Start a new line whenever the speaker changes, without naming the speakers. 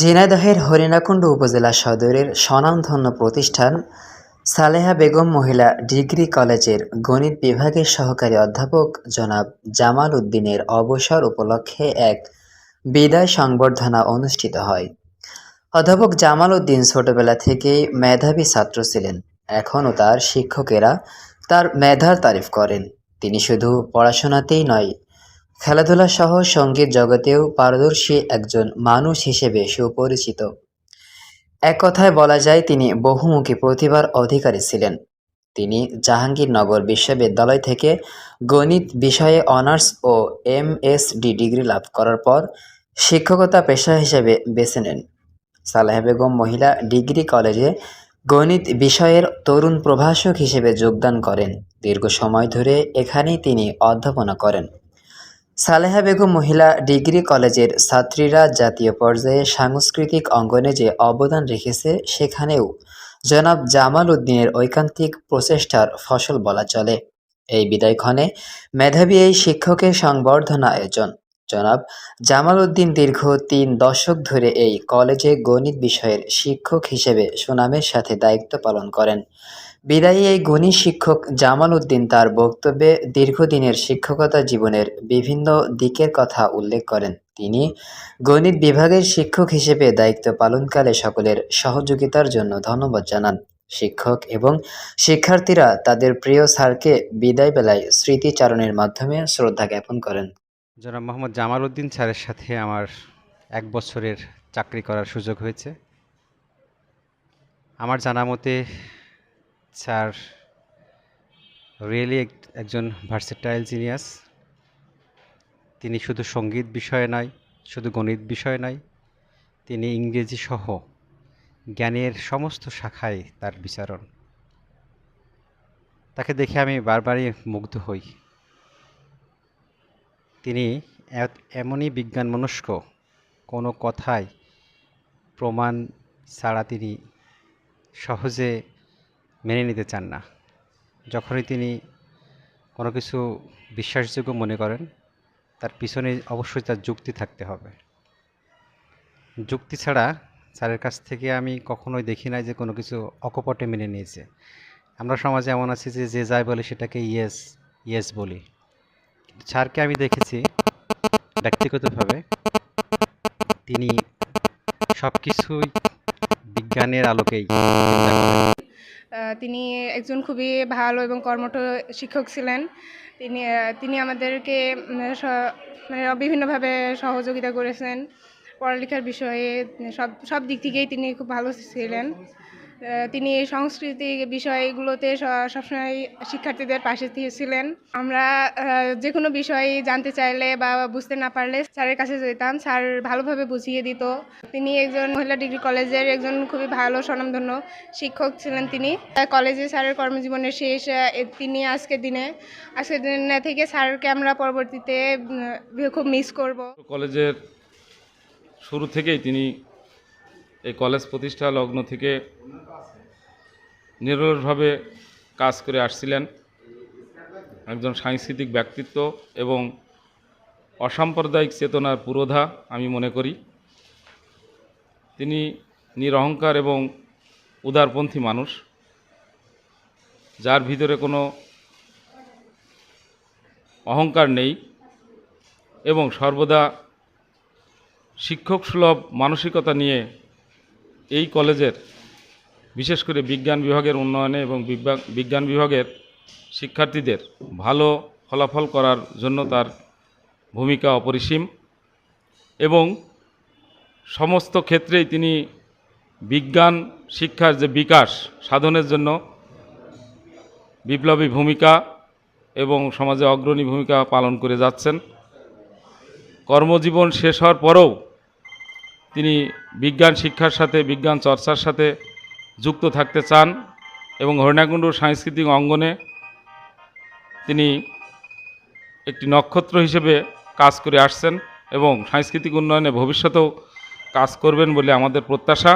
ঝিনাইদহের হরিণাকুণ্ড উপজেলা সদরের স্বনামধন্য প্রতিষ্ঠান সালেহা বেগম মহিলা ডিগ্রি কলেজের গণিত বিভাগের সহকারী অধ্যাপক জনাব জামাল উদ্দিনের অবসর উপলক্ষে এক বিদায় সংবর্ধনা অনুষ্ঠিত হয়। অধ্যাপক জামাল উদ্দিন ছোটবেলা থেকেই মেধাবী ছাত্র ছিলেন। এখনও তার শিক্ষকেরা তার মেধার তারিফ করেন। তিনি শুধু পড়াশোনাতেই নয় খেলাধুলা সহ সংগীত জগতেও পারদর্শী একজন মানুষ হিসেবে সুপরিচিত। এক কথায় বলা যায়, তিনি বহুমুখী প্রতিভার অধিকারী ছিলেন। তিনি জাহাঙ্গীরনগর বিশ্ববিদ্যালয় থেকে গণিত বিষয়ে অনার্স ও এমএসডি ডিগ্রি লাভ করার পর শিক্ষকতা পেশা হিসেবে বেছে নেন। সালেহ বেগম মহিলা ডিগ্রি কলেজে গণিত বিষয়ের তরুণ প্রভাষক হিসেবে যোগদান করেন। দীর্ঘ সময় ধরে এখানেই তিনি অধ্যাপনা করেন। সালেহা বেগম মহিলা ডিগ্রি কলেজের ছাত্রীরা জাতীয় পর্যায়ে সাংস্কৃতিক অঙ্গনে যে অবদান রেখেছে, সেখানেও জনাব জামাল উদ্দিনের ঐকান্তিক প্রচেষ্টার ফসল বলা চলে। এই বিদায়ক্ষণে মেধাবী এই শিক্ষকের সংবর্ধনা আয়োজন। জনাব জামাল উদ্দিন দীর্ঘ তিন দশক ধরে এই কলেজে গণিত বিষয়ের শিক্ষক হিসেবে সুনামের সাথে দায়িত্ব পালন করেন। বিদায়ী এই গণিত শিক্ষক জামাল উদ্দিন তার বক্তব্যে দীর্ঘদিনের শিক্ষকতা জীবনের বিভিন্ন দিকের কথা উল্লেখ করেন। তিনি গণিত বিভাগের শিক্ষক হিসেবে দায়িত্ব পালনকালে সকলের সহযোগিতার জন্য ধন্যবাদ জানান। শিক্ষক এবং শিক্ষার্থীরা তাদের প্রিয় স্যারকে বিদায় বেলায় স্মৃতিচারণের মাধ্যমে শ্রদ্ধা জ্ঞাপন করেন।
জনাব মোহাম্মদ জামাল উদ্দিন স্যারের সাথে আমার এক বছরের চাকরি করার সুযোগ হয়েছে। আমার জানা মতে স্যার রিয়েলি একজন ভার্সেটাইল জিনিয়াস তিনি শুধু সংগীত বিষয়ে নয়, শুধু গণিত বিষয়ে নয়, তিনি ইংরেজি সহ জ্ঞানের সমস্ত শাখায় তার বিচারণ। তাকে দেখে আমি বারবারই মুগ্ধ হই। তিনি এমনই বিজ্ঞান মনস্ক কোনো কথায় প্রমাণ ছাড়া তিনি সহজে মেনে নিতে চান না। যখনই তিনি কোনো কিছু বিশ্বাসযোগ্য মনে করেন, তার পিছনে অবশ্যই তার যুক্তি থাকতে হবে। যুক্তি ছাড়া স্যারের কাছ থেকে আমি কখনোই দেখি নাই যে কোনো কিছু অকপটে মেনে নিয়েছে। আমরা সমাজে এমন আছি যে যে যাই বলে সেটাকে ইয়েস ইয়েস বলি। স্যারকে আমি দেখেছি ব্যক্তিগতভাবে, তিনি সব কিছুই বিজ্ঞানের আলোকেই
তিনি একজন খুবই ভালো এবং কর্মঠ শিক্ষক ছিলেন। তিনি তিনি আমাদেরকে মানে বিভিন্নভাবে সহযোগিতা করেছেন। পড়ালেখার বিষয়ে সব সব দিক থেকেই তিনি খুব ভালো ছিলেন। তিনি সাংস্কৃতিক বিষয়গুলোতে সবসময় শিক্ষার্থীদের পাশে ছিলেন। আমরা যে কোনো বিষয় জানতে চাইলে বা বুঝতে না পারলে স্যারের কাছে যেতাম। স্যার ভালোভাবে বুঝিয়ে দিত। তিনি একজন মহিলা ডিগ্রি কলেজের একজন খুবই ভালো, স্বনামধন্য শিক্ষক ছিলেন তিনি। কলেজে স্যারের কর্মজীবনের শেষ তিনি আজকের দিনে আজকের দিনে থেকে স্যারকে আমরা পরবর্তীতে খুব মিস করব।
কলেজের শুরু থেকেই তিনি এই কলেজ প্রতিষ্ঠা লগ্ন থেকে নিরলসভাবে কাজ করে আসছিলেন একজন সাংস্কৃতিক ব্যক্তিত্ব এবং অসাম্প্রদায়িক চেতনার পুরোধা, আমি মনে করি। তিনি নিরহংকার এবং উদারপন্থী মানুষ, যার ভিতরে কোনো অহংকার নেই এবং সর্বদা শিক্ষক সুলভ মানসিকতা নিয়ে এই কলেজের, বিশেষ করে বিজ্ঞান বিভাগের উন্নয়নে এবং বিজ্ঞা- বিজ্ঞান বিভাগের শিক্ষার্থীদের ভালো ফলাফল করার জন্য তার ভূমিকা অপরিসীম এবং সমস্ত ক্ষেত্রেই তিনি বিজ্ঞান শিক্ষার যে বিকাশ সাধনের জন্য বিপ্লবী ভূমিকা এবং সমাজে অগ্রণী ভূমিকা পালন করে যাচ্ছেন। কর্মজীবন শেষ হওয়ার পরেও তিনি বিজ্ঞান শিক্ষার সাথে, বিজ্ঞান চর্চার সাথে যুক্ত থাকতে চান এবং হরিণাকুণ্ড সাংস্কৃতিক অঙ্গনে তিনি একটি নক্ষত্র হিসেবে কাজ করে আসছেন এবং সাংস্কৃতিক উন্নয়নে ভবিষ্যতেও কাজ করবেন বলে আমাদের প্রত্যাশা।